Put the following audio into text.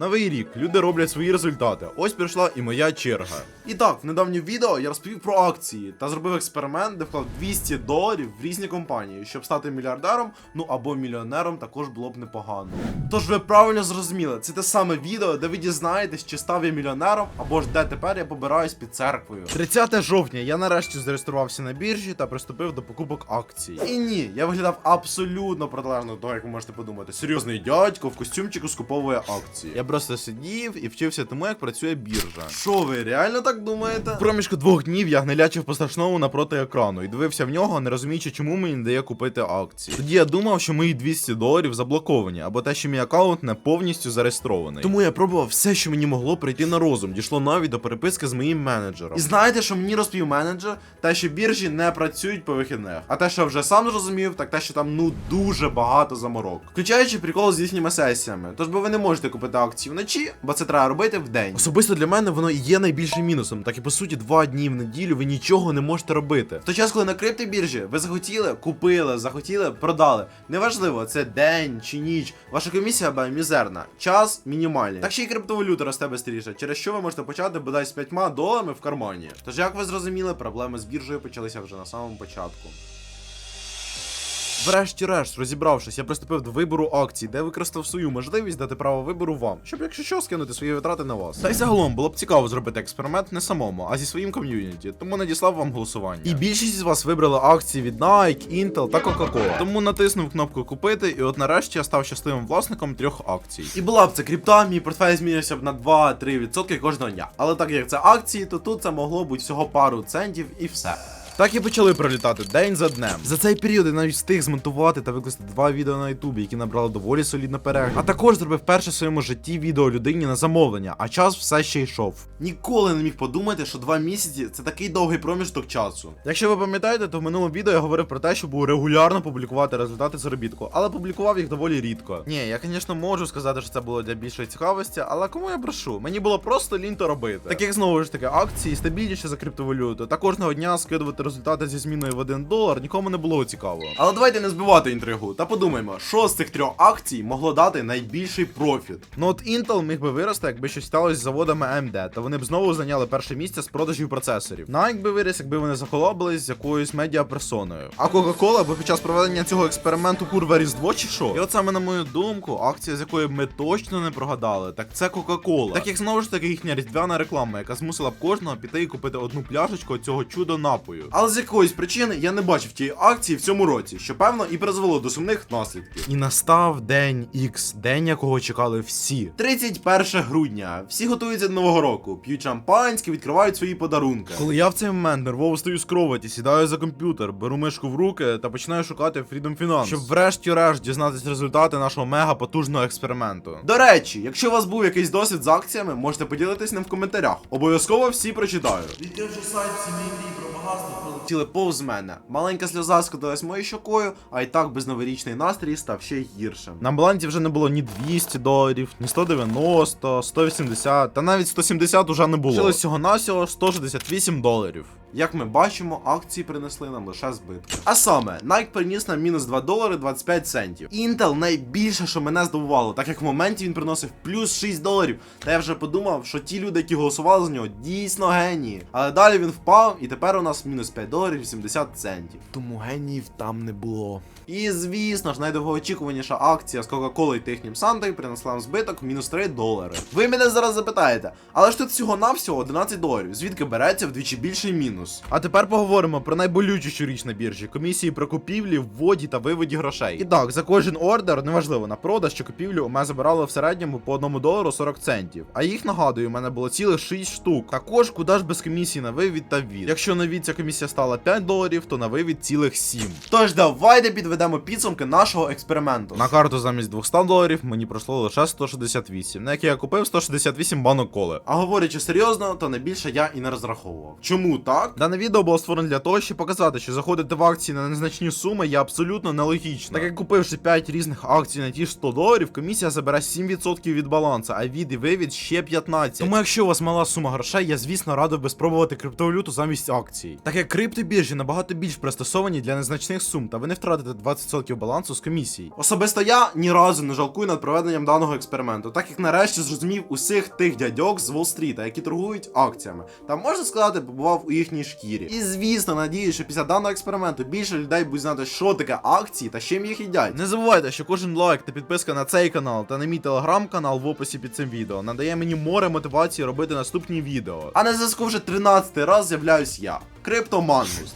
Новий рік, люди роблять свої результати. Ось прийшла і моя черга. І так, в недавньому відео я розповів про акції та зробив експеримент, де вклав 200 доларів в різні компанії, щоб стати мільярдером, ну або мільйонером також було б непогано. Тож ви правильно зрозуміли, це те саме відео, де ви дізнаєтесь, чи став я мільйонером, або ж де тепер я побираюсь під церквою. 30 жовтня я нарешті зареєструвався на біржі та приступив до покупок акцій. І ні, я виглядав абсолютно протилежно до того, як ви можете подумати. Серйозний дядько в костюмчику скуповує акції. Я просто сидів і вчився тому, як працює біржа. Що ви реально так думаєте? В проміжку двох днів я гнилячив по страшному напроти екрану і дивився в нього, не розуміючи, чому мені не дає купити акції. Тоді я думав, що мої 200 доларів заблоковані, або те, що мій аккаунт не повністю зареєстрований. Тому я пробував все, що мені могло прийти на розум. Дійшло навіть до переписки з моїм менеджером. І знаєте, що мені розповів менеджер? Те, що біржі не працюють по вихідних. А те, що вже сам зрозумів, так те, що там ну дуже багато заморок. Включаючи прикол з їхніми сесіями. Тож бо ви не можете купити акції вночі, бо це треба робити вдень. Особисто для мене воно і є найбільшим мінусом. Так і по суті, два дні в неділю ви нічого не можете робити. В той час, коли на криптобіржі ви захотіли, купили, захотіли, продали. Неважливо, це день чи ніч. Ваша комісія буде мізерна, час мінімальний. Так ще й криптовалюта росте швидше, через що ви можете почати бодай з 5 доларами в кармані. Тож, як ви зрозуміли, проблеми з біржею почалися вже на самому початку. Врешті-решт, розібравшись, я приступив до вибору акцій, де використав свою можливість дати право вибору вам, щоб якщо що скинути свої витрати на вас. Та й загалом було б цікаво зробити експеримент не самому, а зі своїм ком'юніті, тому надіслав вам голосування. І більшість з вас вибрали акції від Nike, Intel та Coca-Cola. Тому натиснув кнопку купити, і от нарешті я став щасливим власником трьох акцій. І була б це крипта, мій портфель змінився б на 2-3% кожного дня. Але так як це акції, то тут це могло бути всього пару центів і все. Так і почали пролітати день за днем. За цей період я навіть встиг змонтувати та викласти два відео на Ютубі, які набрали доволі солідно перегляд. А також зробив перше в своєму житті відео людині на замовлення, а час все ще йшов. Ніколи не міг подумати, що два місяці це такий довгий проміжок часу. Якщо ви пам'ятаєте, то в минулому відео я говорив про те, що буду регулярно публікувати результати заробітку, але публікував їх доволі рідко. Ні, я, звісно, можу сказати, що це було для більшої цікавості, але кому я брешу? Мені було просто лінь то робити. Так як знову ж таки акції стабільніше за криптовалюту, та кожного дня скидувати результати зі зміною в 1 долар нікому не було цікаво. Але давайте не збивати інтригу та подумаємо, що з цих трьох акцій могло дати найбільший профіт. Ну от Intel міг би вирости, якби щось сталося з заводами AMD, та вони б знову зайняли перше місце з продажів процесорів. Nike би виріс, якби вони захолобились з якоюсь медіаперсоною. А Coca-Cola би під час проведення цього експерименту курва різдво чи що? І от саме на мою думку, акція, з якої б ми точно не прогадали, так це Coca-Cola. Так як знову ж таки їхня різдвяна реклама, яка змусила б кожного піти і купити одну пляшечку цього чудо напою. Але з якоїсь причини я не бачив тієї акції в цьому році, що певно і призвело до сумних наслідків. І настав день X, день якого чекали всі. 31 грудня. Всі готуються до нового року, п'ють шампанське, відкривають свої подарунки. Коли я в цей момент нервово стою з кроваті, сідаю за комп'ютер, беру мишку в руки та починаю шукати Freedom Finance, щоб врешті-решт дізнатися результати нашого мега потужного експерименту. До речі, якщо у вас був якийсь досвід з акціями, можете поділитись ним в коментарях. Обов'язково всі прочитаю. Відкривши сайт сім'ї мрій про багатство, пролетіли повз мене. Маленька сльоза скотилась моєю щокою, а й так безноворічний настрій став ще гіршим. На балансі вже не було ні 200 доларів, ні 190, 180, та навіть 170 уже не було. Лишилось всього навсього 168 доларів. Як ми бачимо, акції принесли нам лише збитки. А саме, Nike приніс нам мінус 2 долари 25 центів. Intel найбільше, що мене здивувало, так як в моменті він приносив плюс 6 доларів. Та я вже подумав, що ті люди, які голосували за нього, дійсно генії. Але далі він впав, і тепер у нас мінус 5 доларів 80 центів. Тому геніїв там не було. І звісно ж, найдовгоочікуваніша акція з Coca-Cola і технім Сантою принесла нам збиток мінус 3 долари. Ви мене зараз запитаєте, але ж тут всього-навсього 11 доларів, звідки береться вдвічі більший мінус. А тепер поговоримо про найболючішу річ на біржі комісії про купівлі, вводі та виводі грошей. І так, за кожен ордер, неважливо на продаж чи купівлю, у мене забирало в середньому по 1 долару 40 центів. А їх нагадую, у мене було цілих 6 штук. Також куди ж без комісії на вивід та ввід. Якщо на ввід ця комісія стала 5 доларів, то на вивід цілих 7. Тож давайте підведемо підсумки нашого експерименту. На карту замість 200 доларів мені пройшло лише 168, на які я купив 168 банок коли. А говорячи серйозно, то найбільше я і не розраховував. Чому так? Дане відео було створено для того, щоб показати, що заходити в акції на незначні суми є абсолютно нелогічно. Так як купивши 5 різних акцій на ті ж 100 доларів, комісія забере 7% від балансу, а від і вивід ще 15. Тому якщо у вас мала сума грошей, я звісно радив би спробувати криптовалюту замість акцій. Так як криптобіржі набагато більш пристосовані для незначних сум, та ви не втратите 20% балансу з комісії. Особисто я ні разу не жалкую над проведенням даного експерименту, так як нарешті зрозумів усіх тих дядьок з Уолл-стріта, які торгують акціями. Та можна сказати, побував у їхній шкірі. І звісно, надіюсь, що після даного експерименту більше людей будуть знати, що таке акції та з чим їх їдять. Не забувайте, що кожен лайк та підписка на цей канал та на мій телеграм-канал в описі під цим відео надає мені море мотивації робити наступні відео. А на зв'язку вже 13 раз з'являюсь я, Криптомангус.